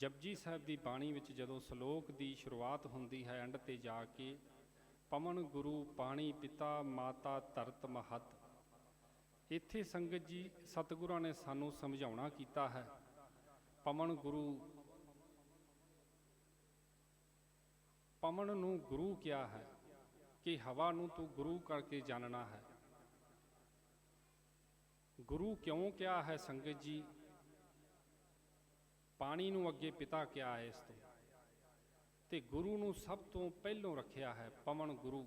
ਜਪਜੀ ਸਾਹਿਬ ਦੀ ਬਾਣੀ ਵਿੱਚ ਜਦੋਂ ਸ਼ਲੋਕ ਦੀ ਸ਼ੁਰੂਆਤ ਹੁੰਦੀ ਹੈ ਐਂਡ ਤੇ ਜਾ ਕੇ, ਪਵਨ ਗੁਰੂ ਪਾਣੀ ਪਿਤਾ ਮਾਤਾ ਧਰਤ ਮਹਤ। ਇੱਥੇ ਸੰਗਤ ਜੀ ਸਤਿਗੁਰਾਂ ਨੇ ਸਾਨੂੰ ਸਮਝਾਉਣਾ ਕੀਤਾ ਹੈ, ਪਵਨ ਗੁਰੂ, ਪਵਨ ਨੂੰ ਗੁਰੂ ਕਿਹਾ ਹੈ ਕਿ ਹਵਾ ਨੂੰ ਤੂੰ ਗੁਰੂ ਕਰਕੇ ਜਾਣਨਾ ਹੈ। ਗੁਰੂ ਕਿਉਂ ਕਿਹਾ ਹੈ ਸੰਗਤ ਜੀ? ਪਾਣੀ ਨੂੰ ਅੱਗੇ ਪਿਤਾ ਕਿਹਾ ਹੈ ਇਸ ਤੋਂ, ਤੇ ਗੁਰੂ ਨੂੰ ਸਭ ਤੋਂ ਪਹਿਲੋਂ ਰੱਖਿਆ ਹੈ ਪਵਨ ਗੁਰੂ।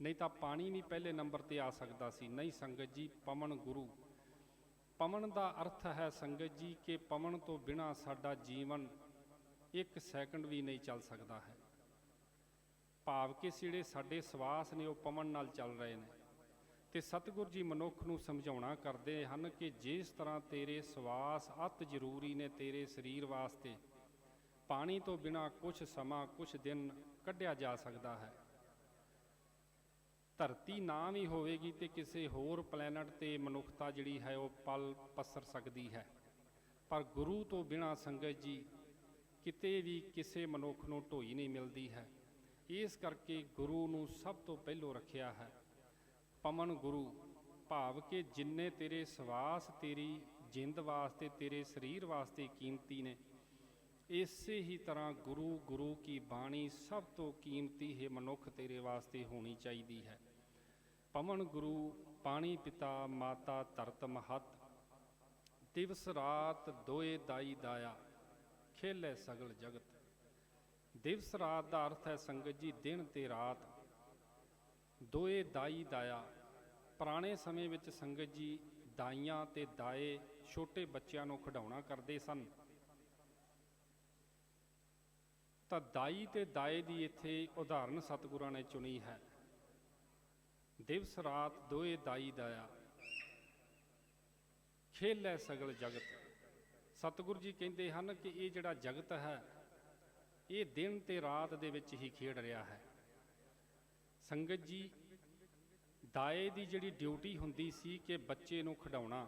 ਨਹੀਂ ਤਾਂ ਪਾਣੀ ਵੀ ਪਹਿਲੇ ਨੰਬਰ ਤੇ ਆ ਸਕਦਾ ਸੀ। ਨਹੀਂ ਸੰਗਤ ਜੀ, ਪਵਨ ਗੁਰੂ। ਪਵਨ ਦਾ ਅਰਥ ਹੈ ਸੰਗਤ ਜੀ, ਕਿ ਪਵਨ ਤੋਂ ਬਿਨਾ ਸਾਡਾ ਜੀਵਨ ਇੱਕ ਸੈਕਿੰਡ ਵੀ ਨਹੀਂ ਚੱਲ ਸਕਦਾ ਹੈ। ਭਾਵ ਕਿ ਜਿਹੜੇ ਸਾਡੇ ਸਵਾਸ ਨੇ, ਉਹ ਪਵਨ ਨਾਲ ਚੱਲ ਰਹੇ ਨੇ। ਤੇ ਸਤਿਗੁਰ ਜੀ ਮਨੁੱਖ ਨੂੰ ਸਮਝਾਉਣਾ ਕਰਦੇ ਹਨ ਕਿ ਜਿਸ ਤਰ੍ਹਾਂ ਤੇਰੇ ਸਵਾਸ ਅਤ ਜ਼ਰੂਰੀ ਨੇ ਤੇਰੇ ਸਰੀਰ ਵਾਸਤੇ, ਪਾਣੀ ਤੋਂ ਬਿਨਾ ਕੁਝ ਸਮਾਂ ਕੁਝ ਦਿਨ ਕੱਢਿਆ ਜਾ ਸਕਦਾ ਹੈ। ਧਰਤੀ ਨਾ ਵੀ ਹੋਵੇਗੀ ਤੇ ਕਿਸੇ ਹੋਰ ਪਲੈਨਟ ਤੇ ਮਨੁੱਖਤਾ ਜਿਹੜੀ ਹੈ ਉਹ ਪਲ ਪਸਰ ਸਕਦੀ ਹੈ। ਪਰ ਗੁਰੂ ਤੋਂ ਬਿਨਾ ਸੰਗਤ ਜੀ ਕਿਤੇ ਵੀ ਕਿਸੇ ਮਨੁੱਖ ਨੂੰ ਢੋਈ ਨਹੀਂ ਮਿਲਦੀ ਹੈ। ਇਸ ਕਰਕੇ ਗੁਰੂ ਨੂੰ ਸਭ ਤੋਂ ਪਹਿਲੋਂ ਰੱਖਿਆ ਹੈ। ਪਮਨ ਗੁਰੂ, ਭਾਵ ਕਿ ਜਿੰਨੇ ਤੇਰੇ ਸਵਾਸ, ਤੇਰੀ ਜਿੰਦ ਵਾਸਤੇ, ਤੇਰੇ ਸਰੀਰ ਵਾਸਤੇ ਕੀਮਤੀ ਨੇ, ਇਸੇ ਹੀ ਤਰ੍ਹਾਂ ਗੁਰੂ ਗੁਰੂ ਕੀ ਬਾਣੀ ਸਭ ਤੋਂ ਕੀਮਤੀ ਹੈ ਮਨੁੱਖ ਤੇਰੇ ਵਾਸਤੇ ਹੋਣੀ ਚਾਹੀਦੀ ਹੈ। ਪਵਨ ਗੁਰੂ, ਪਾਣੀ ਪਿਤਾ, ਮਾਤਾ ਧਰਤ ਮਹਤ, ਦਿਵਸ ਰਾਤ ਦੋਏ ਦਾਈ ਦਾਇਆ, ਖੇਲੇ ਸਗਲ ਜਗਤ। ਦਿਵਸ ਰਾਤ ਦਾ ਅਰਥ ਹੈ ਸੰਗਤ ਜੀ, ਦਿਨ ਤੇ ਰਾਤ। ਦੋਏ ਦਾਈ ਦਾਇਆ। ਪੁਰਾਣੇ ਸਮੇਂ ਵਿੱਚ ਸੰਗਤ ਜੀ ਦਾਈਆਂ ਤੇ ਦਾਏ ਛੋਟੇ ਬੱਚਿਆਂ ਨੂੰ ਖਿਡੌਣਾ ਕਰਦੇ ਸਨ। ਤਾਂ ਦਾਈ ਤੇ ਦਾਏ ਦੀ ਇੱਥੇ ਉਦਾਹਰਨ ਸਤਿਗੁਰਾਂ ਨੇ ਚੁਣੀ ਹੈ। ਦਿਵਸ ਰਾਤ ਦੋਏ ਦਾਈ ਦਾਇਆ। ਖੇਲੇ ਸਗਲ ਜਗਤ। ਸਤਿਗੁਰੂ ਜੀ ਕਹਿੰਦੇ ਹਨ ਕਿ ਇਹ ਜਿਹੜਾ ਜਗਤ ਹੈ, ਇਹ ਦਿਨ ਤੇ ਰਾਤ ਦੇ ਵਿੱਚ ਹੀ ਖੇਡ ਰਿਹਾ ਹੈ। ਸੰਗਤ ਜੀ, ਦਾਏ ਦੀ ਜਿਹੜੀ ਡਿਊਟੀ ਹੁੰਦੀ ਸੀ ਕਿ ਬੱਚੇ ਨੂੰ ਖਿਡਾਉਣਾ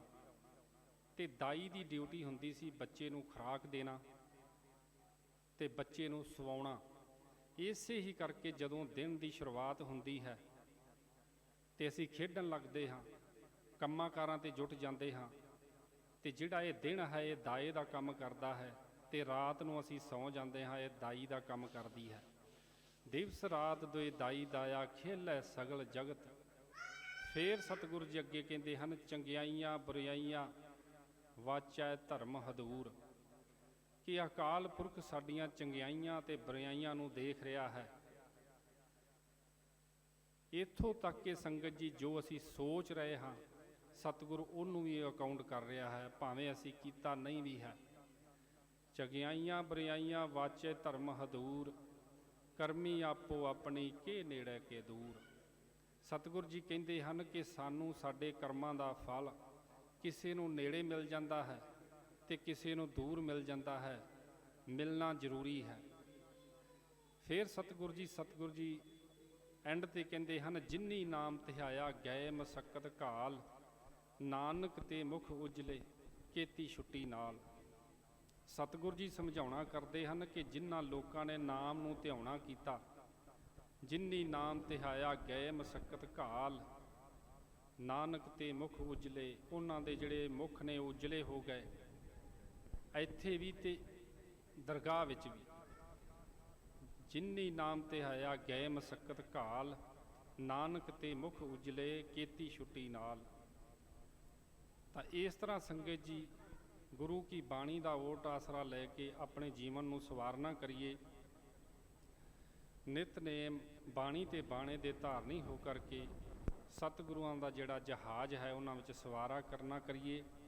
ਤੇ ਦਾਈ ਦੀ ਡਿਊਟੀ ਹੁੰਦੀ ਸੀ ਬੱਚੇ ਨੂੰ ਖੁਰਾਕ ਦੇਣਾ ਤੇ ਬੱਚੇ ਨੂੰ ਸਵਾਉਣਾ, ਇਸੇ ਹੀ ਕਰਕੇ ਜਦੋਂ ਦਿਨ ਦੀ ਸ਼ੁਰੂਆਤ ਹੁੰਦੀ ਹੈ ਤੇ ਅਸੀਂ ਖੇਡਣ ਲੱਗਦੇ ਹਾਂ, ਕੰਮਾਂ ਕਾਰਾਂ ਤੇ ਜੁਟ ਜਾਂਦੇ ਹਾਂ ਤੇ ਜਿਹੜਾ ਇਹ ਦਿਨ ਹੈ ਇਹ ਦਾਏ ਦਾ ਕੰਮ ਕਰਦਾ ਹੈ ਤੇ ਰਾਤ ਨੂੰ ਅਸੀਂ ਸੌਂ ਜਾਂਦੇ ਹਾਂ, ਇਹ ਦਾਈ ਦਾ ਕੰਮ ਕਰਦੀ ਹੈ। ਦਿਵਸ ਰਾਤ ਦੋਏ ਦਾਈ ਦਾਇਆ ਖੇਲੇ ਸਗਲ ਜਗਤ। ਫੇਰ ਸਤਿਗੁਰ ਜੀ ਅੱਗੇ ਕਹਿੰਦੇ ਹਨ, ਚੰਗਿਆਈਆਂ ਬੁਰਾਈਆਂ ਵਾਚੈ ਧਰਮ ਹਦੂਰ। ਕਿ ਅਕਾਲ ਪੁਰਖ ਸਾਡੀਆਂ ਚੰਗਿਆਈਆਂ ਤੇ ਬੁਰਾਈਆਂ ਨੂੰ ਦੇਖ ਰਿਹਾ ਹੈ। ਇੱਥੋਂ ਤੱਕ ਕਿ ਸੰਗਤ ਜੀ ਜੋ ਅਸੀਂ ਸੋਚ ਰਹੇ ਹਾਂ, ਸਤਿਗੁਰ ਉਹਨੂੰ ਵੀ ਅਕਾਊਂਟ ਕਰ ਰਿਹਾ ਹੈ, ਭਾਵੇਂ ਅਸੀਂ ਕੀਤਾ ਨਹੀਂ ਵੀ ਹੈ। ਚੰਗਿਆਈਆਂ ਬੁਰਾਈਆਂ ਵਾਚੇ ਧਰਮ ਹਦੂਰ। ਕਰਮੀ ਆਪੋ ਆਪਣੀ ਕੇ ਨੇੜੇ ਕੇ ਦੂਰ। ਸਤਿਗੁਰ ਜੀ ਕਹਿੰਦੇ ਹਨ ਕਿ ਸਾਨੂੰ ਸਾਡੇ ਕਰਮਾਂ ਦਾ ਫਲ ਕਿਸੇ ਨੂੰ ਨੇੜੇ ਮਿਲ ਜਾਂਦਾ ਹੈ ਤੇ ਕਿਸੇ ਨੂੰ ਦੂਰ ਮਿਲ ਜਾਂਦਾ ਹੈ। ਮਿਲਣਾ ਜ਼ਰੂਰੀ ਹੈ। ਫਿਰ ਸਤਿਗੁਰੂ ਜੀ, ਸਤਿਗੁਰ ਜੀ ਐਂਡ ਤੇ ਕਹਿੰਦੇ ਹਨ ਜਿਨਨੀ ਨਾਮ ਧਿਆਇਆ ਗਏ ਮਸਕਤ ਘਾਲ, ਨਾਨਕ ਤੇ ਮੁਖ ਉਜਲੇ, ਕੀਤੀ ਛੁੱਟੀ ਨਾਲ। ਸਤਿਗੁਰ ਜੀ ਸਮਝਾਉਣਾ ਕਰਦੇ ਹਨ ਕਿ ਜਿਨ੍ਹਾਂ ਲੋਕਾਂ ਨੇ ਨਾਮ ਨੂੰ ਧਿਆਉਣਾ ਕੀਤਾ ਜਿਨਨੀ ਨਾਮ ਤਿਹਾਇਆ ਗਏ ਮਸਕਤ ਘਾਲ, ਨਾਨਕ ਤੇ ਮੁਖ ਉਜਲੇ, ਉਹਨਾਂ ਦੇ ਜਿਹੜੇ ਮੁਖ ਨੇ ਉਜਲੇ ਹੋ ਗਏ, ਇੱਥੇ ਵੀ ਤੇ ਦਰਗਾਹ ਵਿੱਚ ਵੀ। ਜਿਨਨੀ ਨਾਮ ਤੇ ਆਇਆ ਗਏ ਮਸਕਤ ਘਾਲ, ਨਾਨਕ ਤੇ ਮੁਖ ਉਜਲੇ, ਕੀਤੀ ਛੁੱਟੀ ਨਾਲ। ਤਾਂ ਇਸ ਤਰ੍ਹਾਂ ਸੰਗਤ ਜੀ ਗੁਰੂ ਕੀ ਬਾਣੀ ਦਾ ਓਟ ਆਸਰਾ ਲੈ ਕੇ ਆਪਣੇ ਜੀਵਨ ਨੂੰ ਸਵਾਰਨਾ ਕਰੀਏ। ਨਿਤਨੇਮ ਬਾਣੀ ਤੇ ਬਾਣੇ ਦੇ ਧਾਰਨੀ ਹੋ ਕਰਕੇ ਸਤਿਗੁਰੂਆਂ ਦਾ ਜਿਹੜਾ ਜਹਾਜ਼ ਹੈ, ਉਹਨਾਂ ਵਿੱਚ ਸਵਾਰਾ ਕਰਨਾ ਕਰੀਏ।